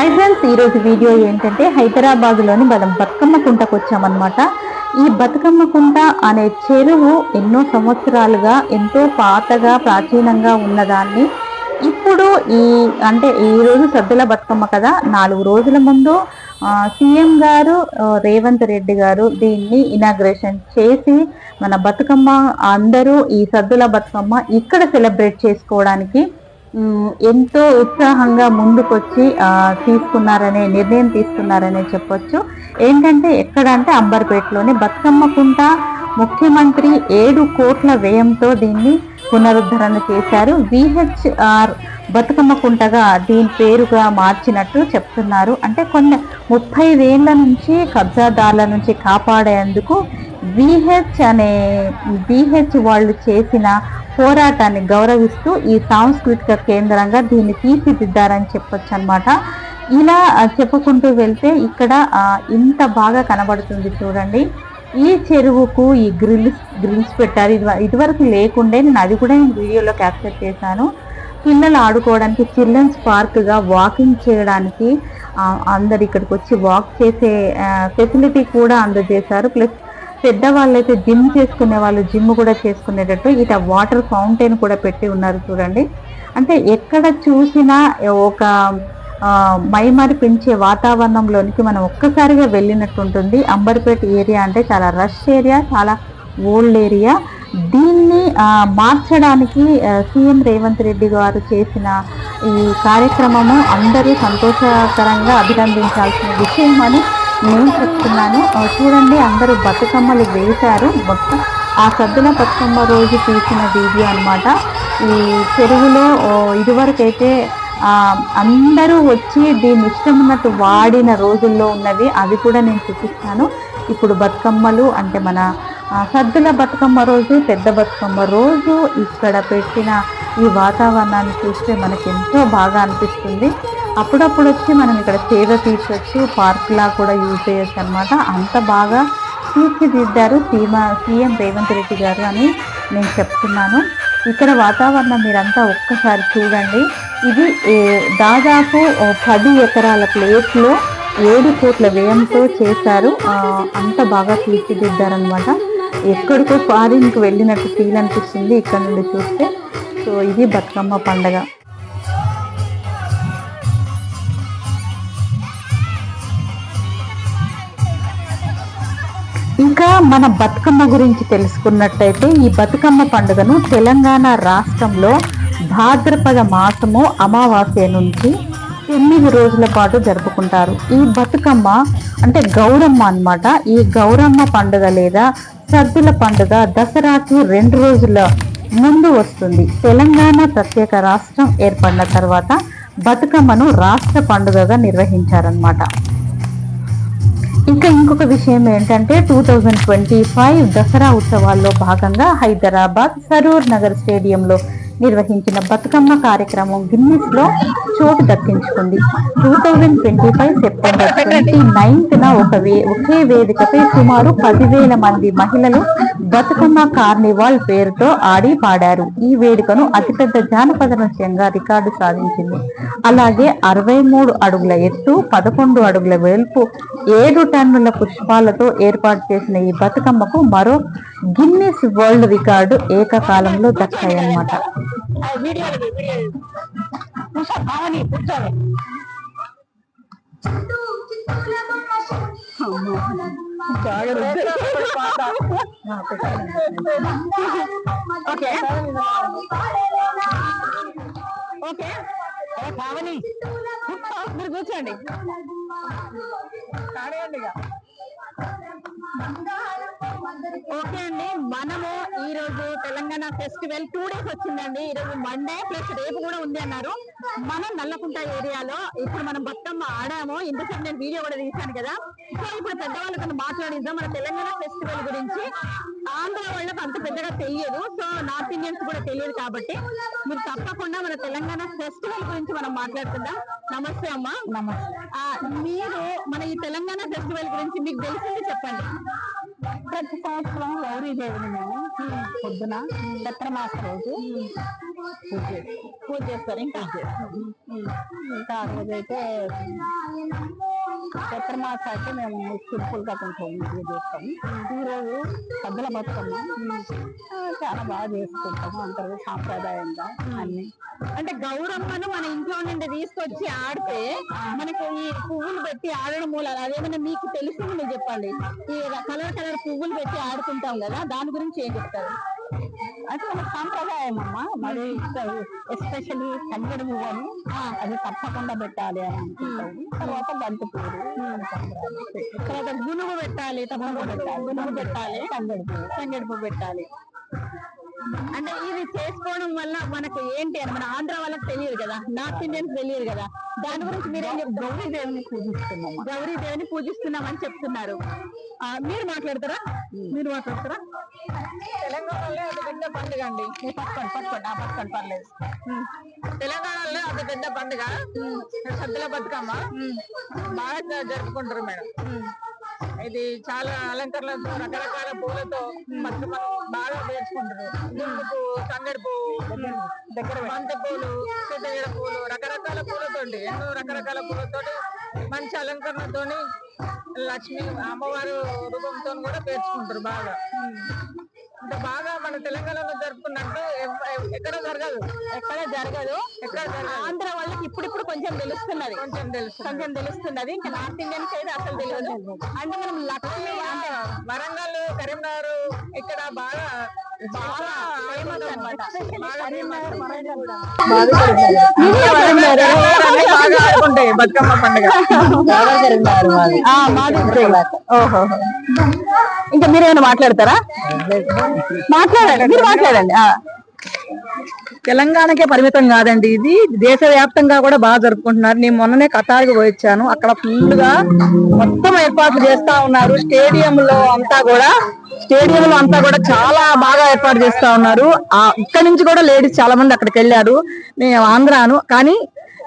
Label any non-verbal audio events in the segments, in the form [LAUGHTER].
Hi friends ఈరోజు video ఏంటంటే హైదరాబాద్లోని మనం బతుకమ్మ కుంటకు వచ్చామన్నమాట. ఈ బతుకమ్మ కుంట అనే చెరువు ఎన్నో సంవత్సరాలుగా ఎంతో పాతగా ప్రాచీనంగా ఉన్నదాన్ని. ఇప్పుడు ఈ అంటే ఈరోజు సద్దుల బతుకమ్మ కదా నాలుగు రోజుల ముందు సీఎం గారు రేవంత్ రెడ్డి గారు దీన్ని ఇనాగ్రేషన్ చేసి మన బతుకమ్మ అందరూ ఈ సద్దుల బతుకమ్మ ఇక్కడ సెలబ్రేట్ చేసుకోవడానికి ఎంతో ఉత్సాహంగా ముందుకొచ్చి తీసుకున్నారనే నిర్ణయం తీసుకున్నారనే చెప్పొచ్చు. ఏంటంటే ఎక్కడ అంటే అంబర్పేటలోని బతుకమ్మ కుంట ముఖ్యమంత్రి ఏడు కోట్ల వ్యయంతో దీన్ని పునరుద్ధరణ చేశారు. విహెచ్ఆర్ బతుకమ్మ కుంటగా దీని పేరుగా మార్చినట్టు చెప్తున్నారు. అంటే కొన్ని ముప్పై వేల నుంచి కబ్జాదారుల నుంచి కాపాడేందుకు విహెచ్ అనే విహెచ్ వాళ్ళు చేసిన పోరాటాన్ని గౌరవిస్తూ ఈ సాంస్కృతిక కేంద్రంగా దీన్ని తీర్చిదిద్దారని చెప్పొచ్చు అనమాట ఇలా చెప్పుకుంటూ వెళ్తే ఇక్కడ ఇంత బాగా కనబడుతుంది చూడండి. ఈ చెరువుకు ఈ గ్రిల్స్ గ్రిల్స్ పెట్టారు. ఇది ఇదివరకు లేకుండే నేను అది కూడా నేను వీడియోలో క్యాప్చర్ చేశాను. పిల్లలు ఆడుకోవడానికి చిల్డ్రన్స్ పార్క్గా వాకింగ్ చేయడానికి అందరు ఇక్కడికి వచ్చి వాక్ చేసే ఫెసిలిటీ కూడా అందజేశారు. ప్లస్ పెద్దవాళ్ళైతే జిమ్ చేసుకునే వాళ్ళు జిమ్ కూడా చేసుకునేటట్టు ఇట వాటర్ ఫౌంటైన్ కూడా పెట్టి ఉన్నారు చూడండి. అంటే ఎక్కడ చూసినా ఒక మైమరిపించే వాతావరణంలోనికి మనం ఒక్కసారిగా వెళ్ళినట్టు ఉంటుంది. అంబర్పేట ఏరియా అంటే చాలా రష్ ఏరియా చాలా ఓల్డ్ ఏరియా దీన్ని మార్చడానికి సీఎం రేవంత్ రెడ్డి గారు చేసిన ఈ కార్యక్రమము అందరూ సంతోషకరంగా అభినందించాల్సిన విషయం అని నేను చెప్తున్నాను. చూడండి అందరూ బతుకమ్మలు వేశారు. మొత్తం ఆ సద్దుల బతుకమ్మ రోజు తీసిన వీడియో అనమాట ఈ చెరువులో ఇదివరకైతే అందరూ వచ్చి దీన్ని ఇష్టం ఉన్నట్టు వాడిన రోజుల్లో ఉన్నవి. అవి కూడా నేను చూపిస్తాను. ఇప్పుడు బతుకమ్మలు అంటే మన సద్దుల బతుకమ్మ రోజు పెద్ద బతుకమ్మ రోజు ఇక్కడ పెట్టిన ఈ వాతావరణాన్ని చూస్తే మనకి ఎంతో బాగా అనిపిస్తుంది. అప్పుడప్పుడు వచ్చి మనం ఇక్కడ సేవ తీర్చొచ్చు పార్క్లా కూడా యూజ్ చేయొచ్చు అనమాట అంత బాగా తీర్చిదిద్దారు సీమ సీఎం రేవంత్ రెడ్డి గారు అని నేను చెప్తున్నాను. ఇక్కడ వాతావరణం మీరంతా ఒక్కసారి చూడండి. ఇది దాదాపు పది ఎకరాల ప్లేస్లో ఏడు కోట్ల వ్యయంతో చేశారు. అంత బాగా తీర్చిదిద్దారనమాట ఎక్కడికో ఫారిన్కి వెళ్ళినట్టు ఫీల్ అనిపిస్తుంది. ఇక్కడ నుండి చూస్తే. సో ఇది బతుకమ్మ పండగ. ఇంకా మన బతుకమ్మ గురించి తెలుసుకున్నట్టయితే ఈ బతుకమ్మ పండుగను తెలంగాణ రాష్ట్రంలో భాద్రపద మాసము అమావాస్య నుంచి తొమ్మిది రోజుల పాటు జరుపుకుంటారు. ఈ బతుకమ్మ అంటే గౌరమ్మ అన్నమాట. ఈ గౌరమ్మ పండుగ లేదా సద్దుల పండుగ దసరాకి రెండు రోజుల ముందు వస్తుంది. తెలంగాణ ప్రత్యేక రాష్ట్రం ఏర్పడిన తర్వాత బతుకమ్మను రాష్ట్ర పండుగగా నిర్వహించారనమాట ఇంకా ఇంకొక విషయం ఏంటంటే two thousand twenty five Dasara ఉత్సవాల్లో భాగంగా హైదరాబాద్ సరూర్ నగర్ స్టేడియంలో నిర్వహించిన బతుకమ్మ కార్యక్రమం గిన్నిస్లో చోటు దక్కించుకుంది. Two thousand twenty five September twenty ninth ఒక వే ఒకే వేదికపై సుమారు పదివేల మంది మహిళలు బతుకమ్మ కార్నివాల్ పేరుతో ఆడి పాడారు. ఈ వేడుకను అతిపెద్ద జానపద నృత్యంగా రికార్డు సాధించింది. అలాగే అరవై మూడు అడుగుల ఎత్తు పదకొండు అడుగుల వెలుపు ఏడు టన్నుల పుష్పాలతో ఏర్పాటు చేసిన ఈ బతుకమ్మకు మరో గిన్నిస్ వరల్డ్ రికార్డు ఏకకాలంలో దక్కాయన్నమాట. ఓకే. ఓకే. కావని మీరు కూర్చోండి. కానివ్వండి ఇక. ఓకే అండి. మనము ఈ రోజు తెలంగాణ ఫెస్టివల్ టూ డేస్ వచ్చిందండి. ఈ రోజు మండే ప్లస్ రేపు కూడా ఉంది అన్నారు. మనం నల్లకుంట ఏరియాలో ఇప్పుడు మనం బతుకమ్మ ఆడాము. ఇంతసేపు నేను వీడియో కూడా తీశాను కదా. సో ఇప్పుడు పెద్దవాళ్ళతో మాట్లాడిద్దాం. మన తెలంగాణ ఫెస్టివల్ గురించి ఆంధ్ర వాళ్ళకి అంత పెద్దగా తెలియదు. సో నార్త్ ఇండియన్స్ కూడా తెలియదు కాబట్టి మీరు తప్పకుండా మన తెలంగాణ ఫెస్టివల్ గురించి మనం మాట్లాడుకుందాం. నమస్తే అమ్మా. నమస్తే. మీరు మన ఈ తెలంగాణ ఫెస్టివల్ గురించి మీకు తెలిసింది చెప్పండి. ప్రతి సంవత్సరం గౌరీ దేవుని మేము పొద్దున? దత్తరమాస రోజు. పూజ చేస్తారు ఇంకా. ఇంకా రోజైతే చక్ర మాసానికి మేము సింపుల్గా కొంచెం పూజ చేస్తాము ఈ రోజు సద్దుల బతుకమ్మ. చాలా బాగా చేసుకుంటాము అందరూ సాంప్రదాయంగా అన్ని. అంటే గౌరమ్మను మన ఇంట్లో నుండి తీసుకొచ్చి ఆడితే మనకు ఈ పువ్వులు పెట్టి ఆడడం మూలాలు అదేమైనా మీకు తెలిసింది మీరు చెప్పండి. ఈ కలర్ కలర్ పువ్వులు పెట్టి ఆడుకుంటాం కదా దాని గురించి ఏం చెప్తారు. అది మన సాంప్రదాయం అమ్మ మరి ఎస్పెషల్లీ తంగడి పువ్వు అది తప్పకుండా పెట్టాలి అని అనుకుంటాము. తర్వాత బంతి పువ్వులు తర్వాత గునుగు పెట్టాలి తప్పకుండా పెట్టాలి. గునుగు పెట్టాలి తంగడి పువ్వు తంగేడు పువ్వు పెట్టాలి. అంటే ఇది చేసుకోవడం వల్ల మనకు ఏంటి అని మన ఆంధ్ర వాళ్ళకి తెలియదు కదా. నార్త్ ఇండియన్స్ తెలియదు కదా. దాని గురించి మీరేం చెప్తారు? గౌరీ దేవుని పూజిస్తున్నాము. గౌరీ దేవిని పూజిస్తున్నామని చెప్తున్నారు. మీరు మాట్లాడతారా? మీరు మాట్లాడతారా? తెలంగాణలో అది పెద్ద పండుగ అండి. పట్టుకోండి పట్టుకోండి. ఆ పట్టుకోండి పర్లేదు. తెలంగాణలో అది పెద్ద పండుగ సద్దుల బతుకమ్మ. బాగా జరుపుకుంటారు మేడం. ఇది చాలా అలంకరణలతో రకరకాల పూలతో బతుకమ్మను బాగా పేర్చుకుంటారు. గుండు పువ్వు తంగడి పువ్వు దగ్గర బంతి పూలు సీతగిడ పూలు రకరకాల పూలతోటి ఎన్నో రకరకాల పూలతోటి మంచి అలంకరణతోని లక్ష్మి అమ్మవారు రూపంతో కూడా పేర్చుకుంటారు బాగా. అంటే బాగా మన తెలంగాణలో జరుపుకున్నట్టు ఎక్కడ జరగదు. ఎక్కడ జరగదు. ఎక్కడ ఆంధ్ర ఇప్పుడిప్పుడు కొంచెం తెలుస్తున్నది. కొంచెం తెలుసు కొంచెం తెలుస్తున్నది. ఇంకా నార్త్ ఇండియన్స్ అయితే అసలు తెలియదు. అంటే మనం లక్ష్మి అంటే వరంగల్ కరీంనగర్ ఇక్కడ బాగా బతుకమ్మ పండుగ. ఓహో. ఇంకా మీరేమైనా మాట్లాడతారా? మాట్లాడండి. మీరు మాట్లాడండి. ఆ. తెలంగాణకే పరిమితం కాదండి ఇది. దేశవ్యాప్తంగా కూడా బాగా జరుపుకుంటున్నారు. నేను మొన్ననే కతార్కి పోయిచ్చాను. అక్కడ ఫుల్గా మొత్తం ఏర్పాట్లు చేస్తా ఉన్నారు. స్టేడియంలో అంతా కూడా స్టేడియం లో అంతా కూడా చాలా బాగా ఏర్పాటు చేస్తా ఉన్నారు. ఆ ఇక్కడ నుంచి కూడా లేడీస్ చాలా మంది అక్కడికి వెళ్ళారు. మేము ఆంధ్రాను. కానీ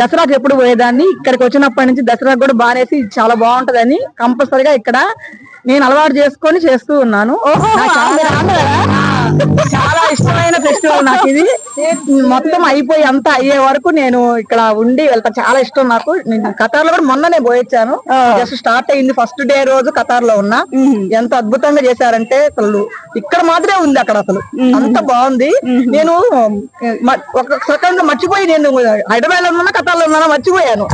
దసరాకి ఎప్పుడు పోయేదాన్ని? ఇక్కడికి వచ్చినప్పటి నుంచి దసరాకు కూడా బానేసి చాలా బాగుంటదని కంపల్సరిగా ఇక్కడ నేను అలవాటు చేసుకొని చేస్తూ ఉన్నాను. చాలా- ఇష్టమైన ఫెస్టివల్ నాకు ఇది. మొత్తం అయిపోయి అంతా అయ్యే వరకు నేను ఇక్కడ ఉండి వెళ్తా. చాలా ఇష్టం నాకు. నేను కతార్లో కూడా మొన్ననే పోయొచ్చాను. జస్ట్ స్టార్ట్ అయింది ఫస్ట్ డే రోజు కతార్లో ఉన్నా ఎంత అద్భుతంగా చేశారంటే అసలు ఇక్కడ మాత్రమే ఉంది అక్కడ అసలు. అంత బాగుంది. నేను ఒక సెకండ్ మర్చిపోయి నేను హైదరాబాద్లో ఉన్నా కతార్లో ఉన్నా మర్చిపోయాను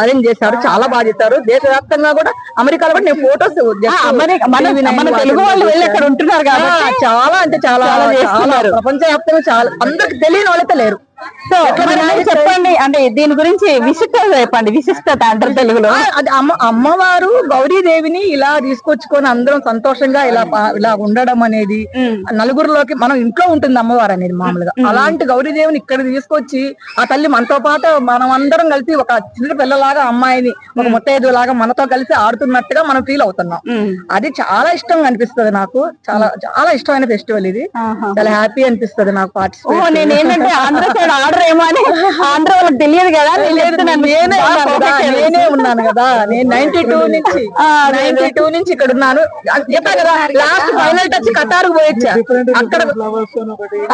అరేంజ్ చేశారు. చాలా బాగా చేశారు. దేశవ్యాప్తంగా కూడా అమెరికాలో కూడా నేను ఫోటోస్ మన మన తెలుగు వాళ్ళు వెళ్ళి అక్కడ ఉంటున్నారు కాబట్టి చాలా అంటే చాలా చేస్తున్నారు. ప్రపంచవ్యాప్తంగా చాలా అందరికి తెలియని వాళ్ళైతే లేరు సో చెప్పండి అంటే దీని గురించి విశిష్టత చెప్పండి విశిష్టత అంటారు తెలుగులో. అది అమ్మ అమ్మవారు గౌరీదేవిని ఇలా తీసుకొచ్చుకొని అందరం సంతోషంగా ఇలా ఇలా ఉండడం అనేది నలుగురిలోకి మనం ఇంట్లో ఉంటుంది అమ్మవారు అనేది మామూలుగా. అలాంటి గౌరీదేవిని ఇక్కడ తీసుకొచ్చి ఆ తల్లి మనతో పాటు మనం అందరం కలిసి ఒక చిన్న పిల్లలాగా అమ్మాయిని ఒక ముత్తైదు లాగా మనతో కలిసి ఆడుతున్నట్టుగా మనం ఫీల్ అవుతున్నాం. అది చాలా ఇష్టంగా అనిపిస్తుంది నాకు. చాలా చాలా ఇష్టమైన ఫెస్టివల్ ఇది. చాలా హ్యాపీ అనిపిస్తుంది నాకు పార్టిసిపేట్ నేను ఏంటంటే ఆంధ్ర [LAUGHS] సైడ్ ఆర్డర్ ఏమో అని ఆంధ్ర వాళ్ళకి తెలియదు కదా. నేను ఉన్నాను కదా, నేనే ఉన్నాను కదా. నేను నైన్టీ టూ నుంచి నైన్టీ టూ నుంచి ఇక్కడ ఉన్నాను. చెప్పా కదా లాస్ట్ ఫైనల్ టచ్ కతారు పోయొచ్చా? అక్కడ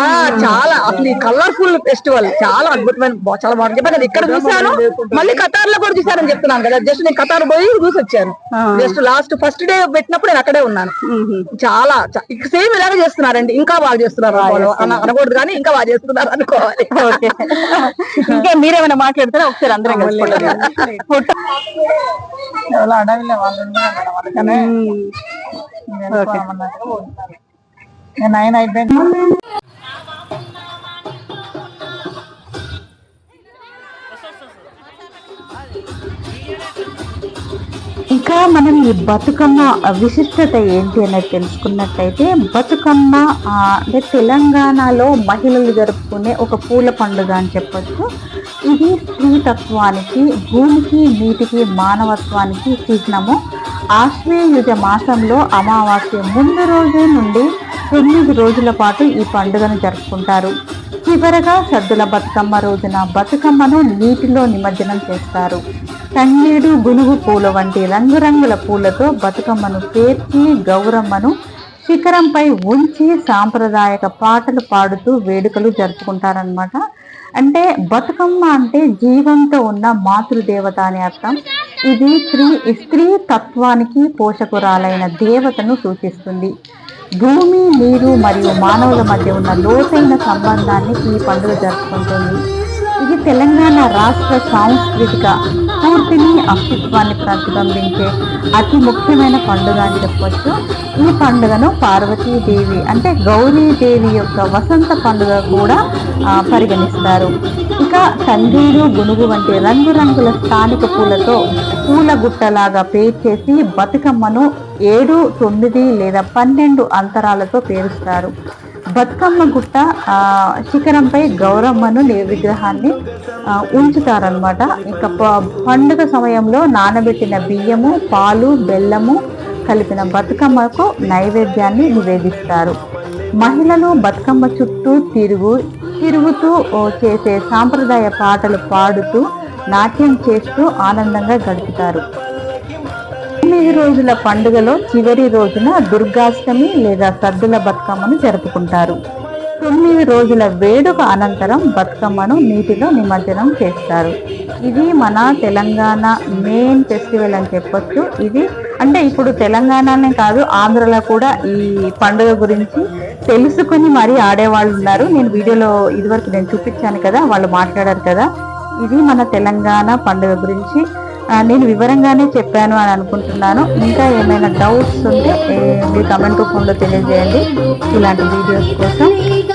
ఆ చాలా అసలు ఈ కలర్ఫుల్ ఫెస్టివల్ చాలా అద్భుతమైన చాలా బాగుంది. చెప్పా కదా ఇక్కడ చూసాను మళ్ళీ కతార్లో కూడా చూసానని చెప్తున్నాను కదా. జస్ట్ నేను కతార్ పోయి చూసి వచ్చాను. జస్ట్ లాస్ట్ ఫస్ట్ డే పెట్టినప్పుడు నేను అక్కడే ఉన్నాను. చాలా సేమ్ ఇలాగే చేస్తున్నారండి. ఇంకా బాగా చేస్తున్నారు అనకూడదు కానీ ఇంకా బాగా చేస్తున్నారు అనుకోవాలి. ఓకే. ఇంకా మీరేమైనా మాట్లాడతారా? ఒకసారి అందరం అడవిలో వాళ్ళు నేను నైన్ అయిపోయింది. ఇంకా మనం ఈ బతుకమ్మ విశిష్టత ఏంటి అనేది తెలుసుకున్నట్లయితే బతుకమ్మ అంటే తెలంగాణలో మహిళలు జరుపుకునే ఒక పూల పండుగ అని చెప్పొచ్చు. ఇది స్త్రీతత్వానికి భూమికి నీటికి మానవత్వానికి చిహ్నము. ఆశ్వేయుజ మాసంలో అమావాస్య ముందు రోజు నుండి తొమ్మిది రోజుల పాటు ఈ పండుగను జరుపుకుంటారు. చివరగా సద్దుల బతుకమ్మ రోజున బతుకమ్మను నీటిలో నిమజ్జనం చేస్తారు. తంగేడు గునుగు పూల వంటి రంగురంగుల పూలతో బతుకమ్మను పేర్చి గౌరమ్మను శిఖరంపై ఉంచి సాంప్రదాయక పాటలు పాడుతూ వేడుకలు జరుపుకుంటారనమాట అంటే బతుకమ్మ అంటే జీవంతో ఉన్న మాతృదేవత అని అర్థం. ఇది స్త్రీ స్త్రీ తత్వానికి పోషకురాలైన దేవతను సూచిస్తుంది. భూమి నీరు మరియు మానవుల మధ్య ఉన్న లోతైన సంబంధాన్ని ఈ పండుగ జరుపుకుంటుంది. ఇది తెలంగాణ రాష్ట్ర సాంస్కృతిక స్ఫూర్తిని అస్తిత్వాన్ని ప్రతిబింబించే అతి ముఖ్యమైన పండుగ అని చెప్పొచ్చు. ఈ పండుగను పార్వతీదేవి అంటే గౌరీదేవి యొక్క వసంత పండుగ కూడా పరిగణిస్తారు. ఇక తందీరు గునుగు వంటి రంగురంగుల స్థానిక పూలతో పూల గుట్టలాగా పేర్చేసి బతుకమ్మను ఏడు తొమ్మిది లేదా పన్నెండు అంతరాలతో పేరుస్తారు. బతుకమ్మ గుట్ట శిఖరంపై గౌరమ్మను విగ్రహాన్ని ఉంచుతారనమాట ఇంకా ప- పండుగ సమయంలో నానబెట్టిన బియ్యము పాలు బెల్లము కలిపిన బతుకమ్మకు నైవేద్యాన్ని నివేదిస్తారు. మహిళలు బతుకమ్మ చుట్టూ తిరుగు తిరుగుతూ చేసే సాంప్రదాయ పాటలు పాడుతూ నాట్యం చేస్తూ ఆనందంగా గడుపుతారు. తొమ్మిది రోజుల పండుగలో చివరి రోజున దుర్గాష్టమి లేదా సద్దుల బతుకమ్మను జరుపుకుంటారు. తొమ్మిది రోజుల వేడుక అనంతరం బతుకమ్మను నీటిలో నిమజ్జనం చేస్తారు. ఇది మన తెలంగాణ మెయిన్ ఫెస్టివల్ అని చెప్పొచ్చు. ఇది అంటే ఇప్పుడు తెలంగాణనే కాదు ఆంధ్రలో కూడా ఈ పండుగ గురించి తెలుసుకుని మరీ ఆడేవాళ్ళు ఉన్నారు. నేను వీడియోలో ఇదివరకు నేను చూపించాను కదా వాళ్ళు మాట్లాడారు కదా. ఇది మన తెలంగాణ పండుగ గురించి. నేను వివరంగానే చెప్పాను అని అనుకుంటున్నాను. ఇంకా ఏమైనా డౌట్స్ ఉంటే ఏ, మీరు కమెంట్ రూపంలో తెలియజేయండి. ఇలాంటి వీడియోస్ కోసం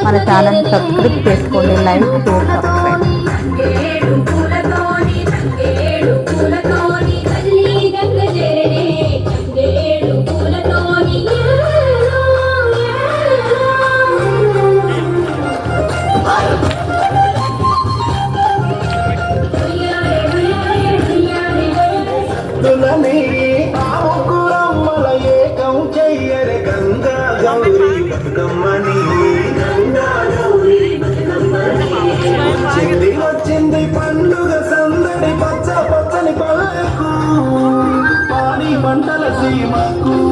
మన ఛానల్ సబ్స్క్రైబ్ చేసుకోండి లైక్ షేర్ సబ్స్క్రైబ్ పంటల సీమకు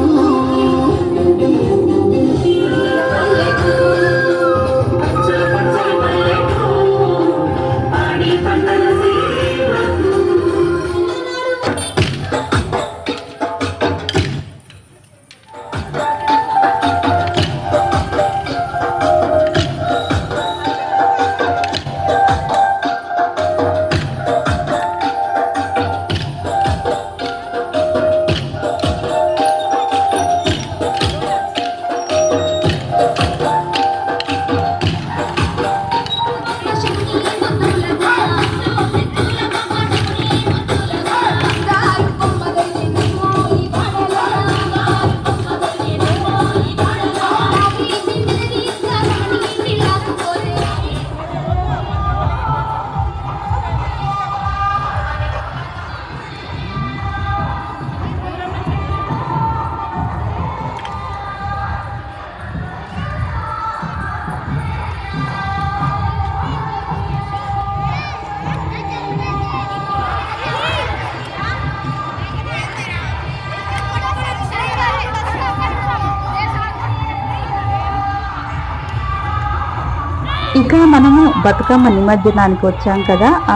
ఇంకా మనము బతుకమ్మ నిమజ్జనానికి వచ్చాం కదా. ఆ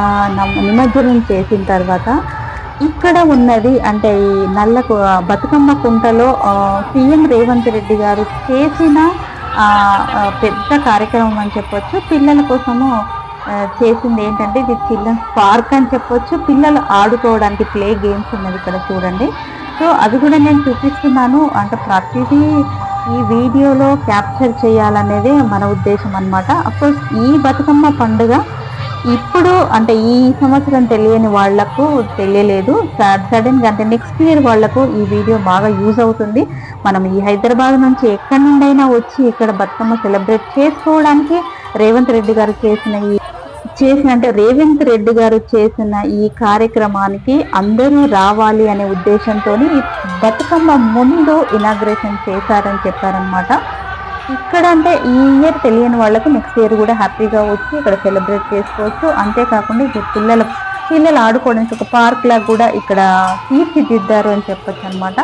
నిమజ్జనం చేసిన తర్వాత ఇక్కడ ఉన్నది అంటే ఈ నల్ల బతుకమ్మ కుంటలో సీఎం రేవంత్ రెడ్డి గారు చేసిన పెద్ద కార్యక్రమం అని చెప్పొచ్చు. పిల్లల కోసము చేసింది ఏంటంటే ఇది చిల్డ్రన్స్ పార్క్ అని చెప్పొచ్చు. పిల్లలు ఆడుకోవడానికి ప్లే గేమ్స్ ఉన్నది ఇక్కడ చూడండి. సో అది కూడా నేను చూపిస్తున్నాను. అంటే ప్రతిదీ ఈ వీడియోలో క్యాప్చర్ చేయాలనేదే మన ఉద్దేశం అనమాట అఫ్కోర్స్ ఈ బతుకమ్మ పండుగ ఇప్పుడు అంటే ఈ సంవత్సరం తెలియని వాళ్ళకు తెలియలేదు. సడన్గా అంటే నెక్స్ట్ ఇయర్ వాళ్ళకు ఈ వీడియో బాగా యూజ్ అవుతుంది. మనం ఈ హైదరాబాద్ నుంచి ఎక్కడి నుండైనా వచ్చి ఇక్కడ బతుకమ్మ సెలబ్రేట్ చేసుకోవడానికి రేవంత్ రెడ్డి గారు చేసిన ఈ చేసిన అంటే రేవంత్ రెడ్డి గారు చేసిన ఈ కార్యక్రమానికి అందరూ రావాలి అనే ఉద్దేశంతో బతుకమ్మ ముందు ఇనాగ్రేషన్ చేశారని చెప్పారనమాట ఇక్కడ అంటే ఈ ఇయర్ తెలియని వాళ్ళకు నెక్స్ట్ ఇయర్ కూడా హ్యాపీగా వచ్చి ఇక్కడ సెలబ్రేట్ చేసుకోవచ్చు. అంతేకాకుండా ఇప్పుడు పిల్లల పిల్లలు ఆడుకోవడానికి ఒక పార్క్ లాగా కూడా ఇక్కడ తీర్చిదిద్దారు అని చెప్పొచ్చు అనమాట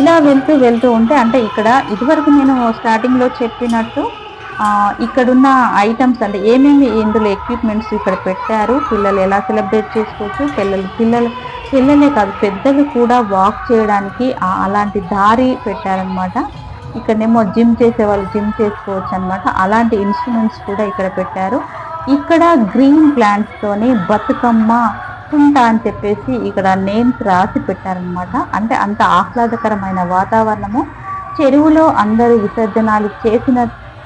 ఇలా వెళ్తూ వెళ్తూ ఉంటే అంటే ఇక్కడ ఇదివరకు నేను స్టార్టింగ్లో చెప్పినట్టు ఇక్కడున్న ఐటమ్స్ అంటే ఏమేమి ఇందులో ఎక్విప్మెంట్స్ ఇక్కడ పెట్టారు? పిల్లలు ఎలా సెలబ్రేట్ చేసుకోవచ్చు? పిల్లలు పిల్లలు పిల్లలే కాదు పెద్దలు కూడా వాక్ చేయడానికి అలాంటి దారి పెట్టారనమాట ఇక్కడనేమో జిమ్ చేసే వాళ్ళు జిమ్ చేసుకోవచ్చు అనమాట అలాంటి ఇన్స్ట్రుమెంట్స్ కూడా ఇక్కడ పెట్టారు. ఇక్కడ గ్రీన్ ప్లాంట్స్ తోని బతుకమ్మ కుంట అని చెప్పేసి ఇక్కడ నేమ్స్ రాసి పెట్టారనమాట అంటే అంత ఆహ్లాదకరమైన వాతావరణము. చెరువులో అందరూ విసర్జనాలు చేసిన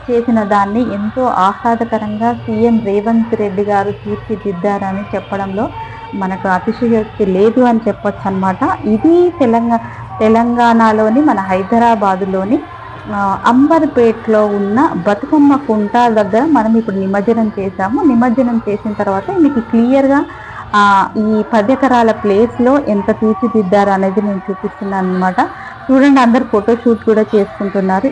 చేసిన దాన్ని ఎంతో ఆహ్లాదకరంగా సీఎం రేవంత్ రెడ్డి గారు తీర్చిదిద్దారని చెప్పడంలో మనకు అతిశయోక్తి లేదు అని చెప్పొచ్చు అనమాట ఇది తెలంగాణ తెలంగాణలోని మన హైదరాబాదులోని అంబర్పేట్లో ఉన్న బతుకమ్మ కుంట దగ్గర మనం ఇప్పుడు నిమజ్జనం చేశాము. నిమజ్జనం చేసిన తర్వాత మీకు క్లియర్గా ఈ పది ఎకరాల ప్లేస్లో ఎంత తీర్చిదిద్దారు అనేది నేను చూపిస్తున్నాను అనమాట చూడండి అందరు ఫోటోషూట్ కూడా చేసుకుంటున్నారు.